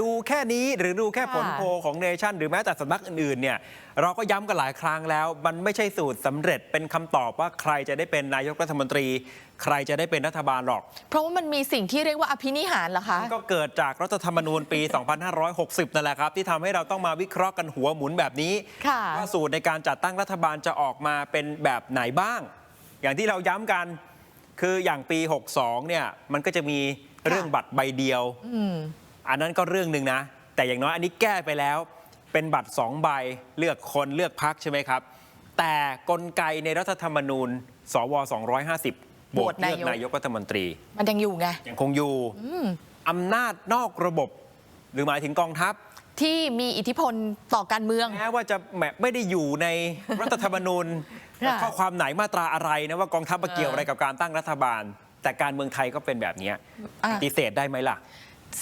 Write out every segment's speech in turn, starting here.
ดูแค่นี้หรือดูแค่ผลค่ะโพลของเนชั่น หรือแม้แต่สำนักอื่นๆเนี่ยเราก็ย้ำกันหลายครั้งแล้ว มันไม่ใช่สูตรสำเร็จเป็นคำตอบว่าใครจะได้เป็นนายกรัฐมนตรี ใครจะได้เป็นรัฐบาลหรอก เพราะว่ามันมีสิ่งที่เรียกว่าอภินิหารเหรอคะ ก็เกิดจากรัฐธรรมนูญปี 2560 นั่นแหละครับ ที่ทำให้เราต้องมาวิเคราะห์กันหัวหมุนแบบนี้ค่ะ ว่าสูตรในการจัดตั้งรัฐบาลจะออกมาเป็นแบบไหนบ้าง อย่างที่เราย้ำกันคืออย่างปี 62 เนี่ยมันก็จะมีเรื่องบัตรใบเดียว อืม อันนั้นก็เรื่องหนึ่งนะ แต่อย่างน้อยอันนี้แก้ไปแล้ว เป็นบัตร 2 ใบเลือกคนเลือกพักใช่ไหมครับ แต่กลไกในรัฐธรรมนูญ สว 250โหวตเลือกนายกรัฐมนตรี มันยังอยู่ไงยังคงอยู่อำนาจนอกระบบ หรือหมายถึงกองทัพที่มีอิทธิพลต่อการเมืองแม้ว่าจะแหมไม่ได้อยู่ในรัฐธรรมนูญค่ะข้อความไหนมาตราอะไรนะว่ากองทัพมาเกี่ยวอะไรกับการตั้งรัฐบาล แต่การเมืองไทยก็เป็นแบบเนี้ยอะปฏิเสธได้ไหมล่ะ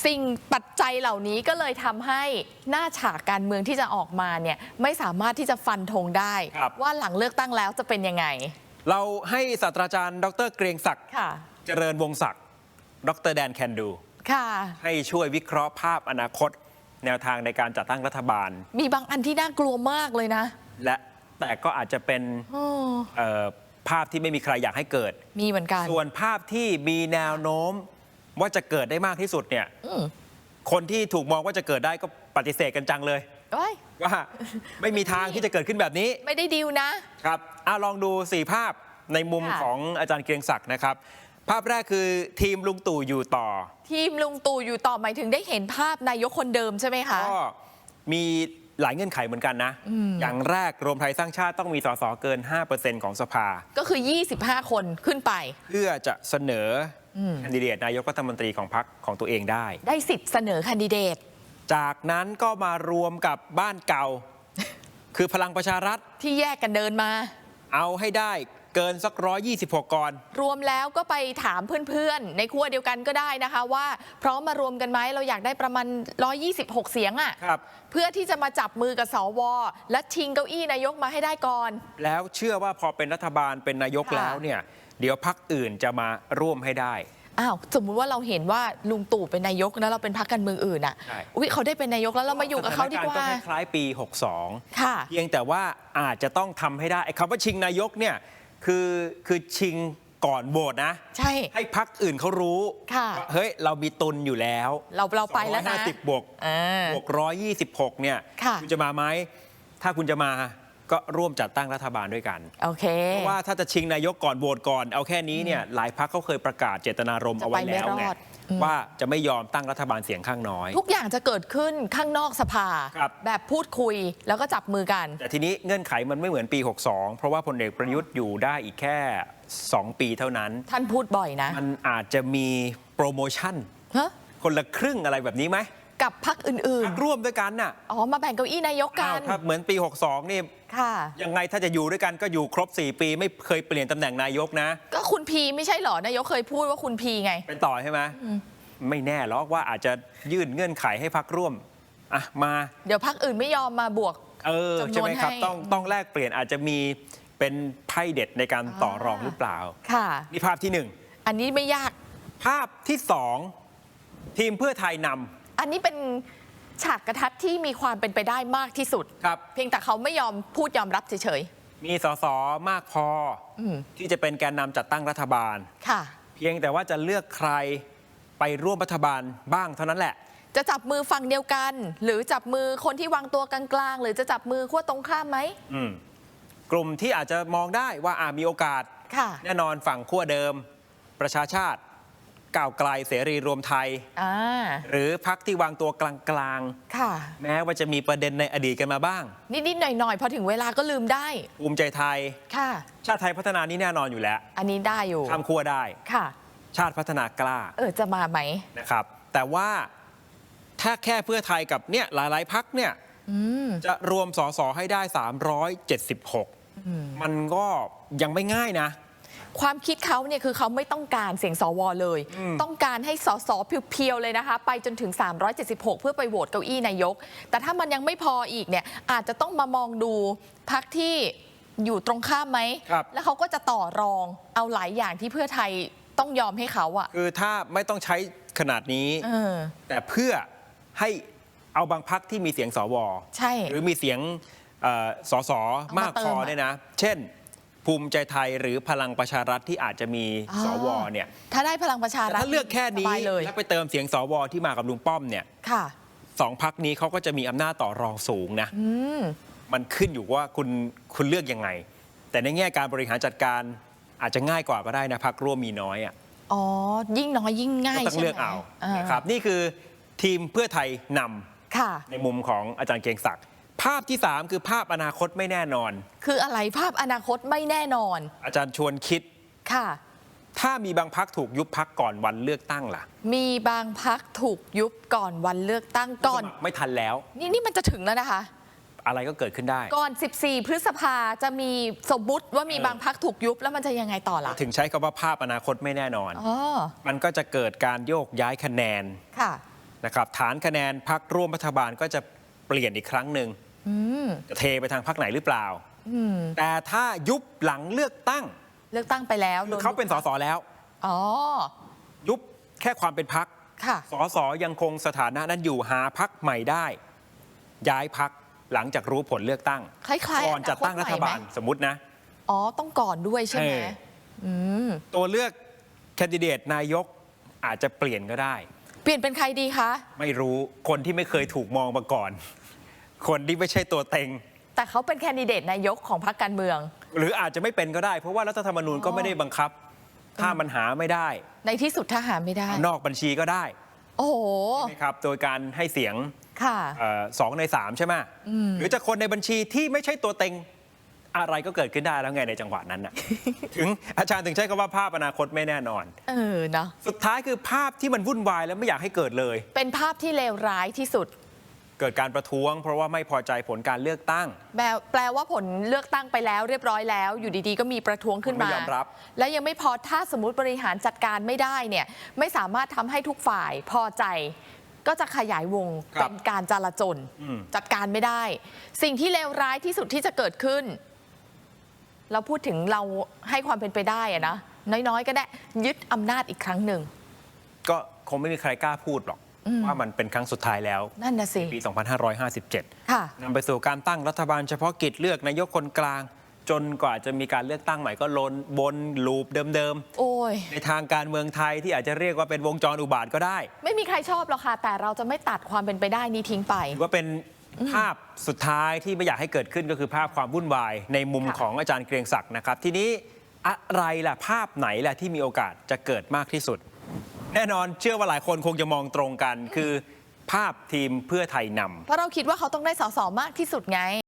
สิ่งปัจจัยเหล่านี้ก็เลยทำให้หน้าฉากการเมืองที่จะออกมาเนี่ยไม่สามารถที่จะฟันธงได้ ครับ ว่าหลังเลือกตั้งแล้วจะเป็นยังไงเราให้ศาสตราจารย์ ดรเกรียงศักดิ์ค่ะ เจริญวงศักดิ์ดรแดนแคนดู ค่ะ ให้ช่วยวิเคราะห์ภาพอนาคต แนวทางในการจัดตั้งรัฐบาล มีบางอันที่น่ากลัวมากเลยนะและแต่ก็อาจจะเป็นโอ้เอ่อภาพที่ไม่มีใครอยากให้เกิด มีเหมือนกัน ส่วนภาพที่มีแนวโน้ม ว่าจะเกิดได้มากที่สุดเนี่ยอืมคนที่ถูกมองว่าจะเกิดได้ก็ปฏิเสธกันจังเลยเอ้ยว่าไม่มีทางที่จะเกิดขึ้นแบบนี้ ไม่ได้ดิวนะครับอะลองดูสี่ภาพในมุมค่ะของอาจารย์เกรียงศักดิ์นะครับ ภาพแรกคือทีมลุงตู่อยู่ต่อ ทีมลุงตู่อยู่ต่อหมายถึงได้เห็นภาพนายกคนเดิมใช่ไหมคะก็มีหลายเงื่อนไขเหมืนกันนะอย่างแรกรวมไทยสร้างชาติต้องมีสสเกิน 5%ของสภา ก็คือ 25 คนขึ้นไป เพื่อจะเสนออ แคนดิเดตนายกรัฐมนตรีของพรรคของตัวเองได้ ได้สิทธิ์เสนอแคนดิเดต จากนั้นก็มารวมกับบ้านเก่า คือพลังประชารัฐ ที่แยกกันเดินมา เอาให้ได้เกินสักร้อยี่สิบหกก่อนรวมแล้วก็ไปถามเพื่อนๆ ในครัวเดียวกันก็ได้นะคะว่าพร้อมมารวมกันไหมเราอยากได้ประมาณ 126 เสียงอะครับ เพื่อที่จะมาจับมือกับสว และชิงเก้าอี้นายกมาให้ได้ก่อน แล้วเชื่อว่าพอเป็นรัฐบาลเป็นนายกค่ะแล้วเนี่ย เดี๋ยวพักอื่นจะมาร่วมให้ได้ อ้าวสมมุติว่าเราเห็นว่าลุงตู่เป็นนายกแล้วเราเป็นพรรคการเมืองอื่นอะใช่ อุ้ยเขาได้เป็นนายกแล้วเรามาอยู่กับเขาดีกว่า สถนรณ์ก็คล้ายๆปี 62 ค่ะ เพียงแต่ว่าอาจจะต้องทำให้ได้ไอ้คำว่าชิงนายกเนี่ยคือคือชิงก่อนโหวตนะ ใช่ ให้พักอื่นเขารู้ค่ะ ว่าเฮ้ย เรามีตุนอยู่แล้วเราเราไปแล้วนะ 250บวกอ่า บวกร้อยยี่สิบหกเนี่ยค่ะ ณจะมาไหมถ้าคุณจะมา ก็ร่วมจัดตั้งรัฐบาลด้วยกัน โอเค เพราะว่าถ้าจะชิงนายกก่อนโหวตก่อน เอาแค่นี้เนี่ยหลายพักเขาเคยประกาศเจตนารมณ์เอาไว้แล้วไงจะไปไม่รอดอืมว่าจะไม่ยอมตั้งรัฐบาลเสียงข้างน้อย ทุกอย่างจะเกิดขึ้นข้างนอกสภาครับแบบพูดคุยแล้วก็จับมือกัน แต่ทีนี้เงื่อนไขมันไม่เหมือนปี 62 เพราะว่าพลเอกประยุทธ์อยู่ได้อีกแค่ 2 ปีเท่านั้น ท่านพูดบ่อยนะ มันอาจจะมีโปรโมชั่นฮะคนละครึ่งอะไรแบบนี้ไหม กับพักอื่นพักร่วมด้วยกันน่ะๆ อ๋อ มาแบ่งเก้าอี้นายกกัอ้าวน ถ้าเหมือนปี 62 นี่ ค่ะ ยังไงถ้าจะอยู่ด้วยกันก็อยู่ครบ 4 ปีไม่เคยเปลี่ยนตำแหน่งนายกนะ ก็คุณพีไม่ใช่เหรอนายกเคยพูดว่าคุณพีไง เป็นต่อใช่ไหมไม่แน่หรอกว่าอาจจะยื่นเงื่อนไขให้พักร่วมอะมา เดี๋ยวพักอื่นไม่ยอมมาบวก เออ จำนวนใช่ไหมครับ ให้ ต้องต้องแลกเปลี่ยนอาจจะมีเป็นไพ่เด็ดในการต่อรองหรือเปล่า ค่ะ นี่ภาพที่หนึ่งอันนี้ไม่ยากภาพที่สองทีมเพื่อไทยนำ อันนี้เป็นฉากกระทัดที่มีความเป็นไปได้มากที่สุด ครับ เพียงแต่เขาไม่ยอมพูดยอมรับเฉยมีสสมากพออมที่จะเป็นแกนนำจัดตั้งรัฐบาลๆค่ะ เพียงแต่ว่าจะเลือกใครไปร่วมรัฐบาลบ้างเท่านั้นแหละ จะจับมือฝั่งเดียวกัน หรือจับมือคนที่วางตัวกลางๆ หรือจะจับมือขั้วตรงข้ามไหมอืมกลุ่มที่อาจจะมองได้ว่าอาจมีโอกาส ค่ะ แน่นอนฝั่งขั้วเดิม ประชาชาติ ก้าวไกลเสรีรวมไทย อ่าหรือพักที่วางตัวกลางค่ะ ๆ แม้ว่าจะมีประเด็นในอดีตกันมาบ้าง นิดๆหน่อยๆพอถึงเวลาก็ลืมได้ ภูมิใจไทย ค่ะ ชาติไทยพัฒนานี่แน่นอนอยู่แล้วอันนี้ได้อยู่ ข้ามขั้วได้ ค่ะ ชาติพัฒนากล้าเออ จะมาไหม นะครับ แต่ว่าถ้าแค่เพื่อไทยกับเนี่ยหลาย ๆ พักเนี่ยอืม จะรวมสสให้ได้ 376 มันก็ยังไม่ง่ายนะ ความคิดเขาเนี่ยคือเขาไม่ต้องการเสียงสวเลย ต้องการให้สสเพียวๆเลยนะคะ ไปจนถึง 376 เพื่อไปโหวตเก้าอี้นายก แต่ถ้ามันยังไม่พออีกเนี่ยอาจจะต้องมามองดูพักที่อยู่ตรงข้ามไหมครับแล้วเขาก็จะต่อรองเอาหลายอย่างที่เพื่อไทยต้องยอมให้เขาอะคือถ้าไม่ต้องใช้ขนาดนี้เออแต่เพื่อให้เอาบางพักที่มีเสียงสวใช่ หรือมีเสียงเอ่อสสเอามามากพอเติมอะเนี่ยนะ เช่น ภูมิใจไทยหรือพลังประชารัฐที่อาจจะมีอ๋อสวเนี่ยถ้าได้พลังประชาแต่รัฐถ้าเลือกแค่นี้สบายเลยแล้วไปเติมเสียงสวที่มากับลุงป้อมเนี่ยค่ะ สองพักนี้เขาก็จะมีอำนาจต่อรองสูงนะ อืม มันขึ้นอยู่ว่าคุณคุณเลือกยังไง แต่ในแง่การบริหารจัดการอาจจะง่ายกว่าก็ได้นะพักร่วมมีน้อยอะอ๋อ ยิ่งน้อยยิ่งง่ายก็ต้องใช่ไหมเลือกเอาอ่านะครับนี่คือทีมเพื่อไทยนำค่ะ ในมุมของอาจารย์เกรียงศักดิ์ ภาพที่ 3 คือภาพอนาคตไม่แน่นอน คืออะไรภาพอนาคตไม่แน่นอน อาจารย์ชวนคิด ค่ะ ถ้ามีบางพักถูกยุบพักก่อนวันเลือกตั้งล่ะ มีบางพักถูกยุบก่อนวันเลือกตั้งก่อนสมัครไม่ทันแล้ว นี่นี่มันจะถึงแล้วนะคะ อะไรก็เกิดขึ้นได้ ก่อน 14 พฤษภาจะมีสมมุติว่ามีเออบางพักถูกยุบแล้วมันจะยังไงต่อล่ะ ถึงใช้คำว่าภาพอนาคตไม่แน่นอนอ๋อมันก็จะเกิดการโยกย้ายคะแนน ค่ะ นะครับ ฐานคะแนนพักร่วมรัฐบาลก็จะเปลี่ยนอีกครั้งหนึ่งอืม จะเทไปทางพักไหนหรือเปล่าอืมแต่ถ้ายุบหลังเลือกตั้ง เลือกตั้งไปแล้วคือเขาเป็นสสแล้วอ๋อยุบแค่ความเป็นพักค่ะสสยังคงสถานะนั้นอยู่หาพักใหม่ได้ ย้ายพักหลังจากรู้ผลเลือกตั้งคล้ายๆก่อนจัดตั้งรัฐบาลอนาคตใหม่ไหมสมมตินะ อ๋อ ต้องก่อนด้วยใช่ไหมเอออืมตัวเลือกแคนดิเดตนายกอาจจะเปลี่ยนก็ได้ เปลี่ยนเป็นใครดีคะ ไม่รู้คนที่ไม่เคยถูกมองมาก่อน คนที่ไม่ใช่ตัวเต็ง แต่เขาเป็นแคนดิเดตนายกของพรรคการเมือง หรืออาจจะไม่เป็นก็ได้ เพราะว่ารัฐธรรมนูญก็ไม่ได้บังคับ ถ้ามันหาไม่ได้ ในที่สุดถ้าหาไม่ได้ นอกบัญชีก็ได้ โอ้โหใช่ไหมครับโดยการให้เสียงค่ะเอ่อสองในสามใช่ไหมหรือจะคนในบัญชีที่ไม่ใช่ตัวเต็งอะไรก็เกิดขึ้นได้แล้วไงในจังหวะนั้นน่ะถึงอาจารย์ถึงใช้คำว่าภาพอนาคตไม่แน่นอน เออเนาะสุดท้ายคือภาพที่มันวุ่นวายแล้วไม่อยากให้เกิดเลย เป็นภาพที่เลวร้ายที่สุด เกิดการประท้วง เพราะว่าไม่พอใจผลการเลือกตั้ง แปลแปลว่าผลเลือกตั้งไปแล้วเรียบร้อยแล้ว อยู่ดีๆ ก็มีประท้วงขึ้นมา ไม่ยอมรับ และยังไม่พอถ้าสมมติบริหารจัดการไม่ได้เนี่ยไม่สามารถทำให้ทุกฝ่ายพอใจ ก็จะขยายวงเป็นการจลาจลอืม จัดการไม่ได้ สิ่งที่เลวร้ายที่สุดที่จะเกิดขึ้น เราพูดถึงเราให้ความเป็นไปได้อะนะน้อยๆ ก็ได้ยึดอำนาจอีกครั้งหนึ่ง ก็คงไม่มีใครกล้าพูดหรอก ว่ามันเป็นครั้งสุดท้ายแล้วนั่นนะสิปี 2557ค่ะนำไปสู่การตั้งรัฐบาลเฉพาะกิจเลือกนายกคนกลาง จนกว่าจะมีการเลือกตั้งใหม่ก็ลนบนลูปเดิมโอ้ยๆในทางการเมืองไทยที่อาจจะเรียกว่าเป็นวงจรอุบาทก็ได้ ไม่มีใครชอบหรอกค่ะ แต่เราจะไม่ตัดความเป็นไปได้นี้ทิ้งไปถือว่าเป็นภาพสุดท้ายที่ไม่อยากให้เกิดขึ้นก็คือภาพความวุ่นวายในมุมค่ะของอาจารย์เกรียงศักดิ์นะครับ ทีนี้อะไรล่ะภาพไหนล่ะที่มีโอกาสจะเกิดมากที่สุด แน่นอนเชื่อว่าหลายคนคงจะมองตรงกัน คือภาพทีมเพื่อไทยนำ เพราะเราคิดว่าเขาต้องได้สสมากที่สุดไง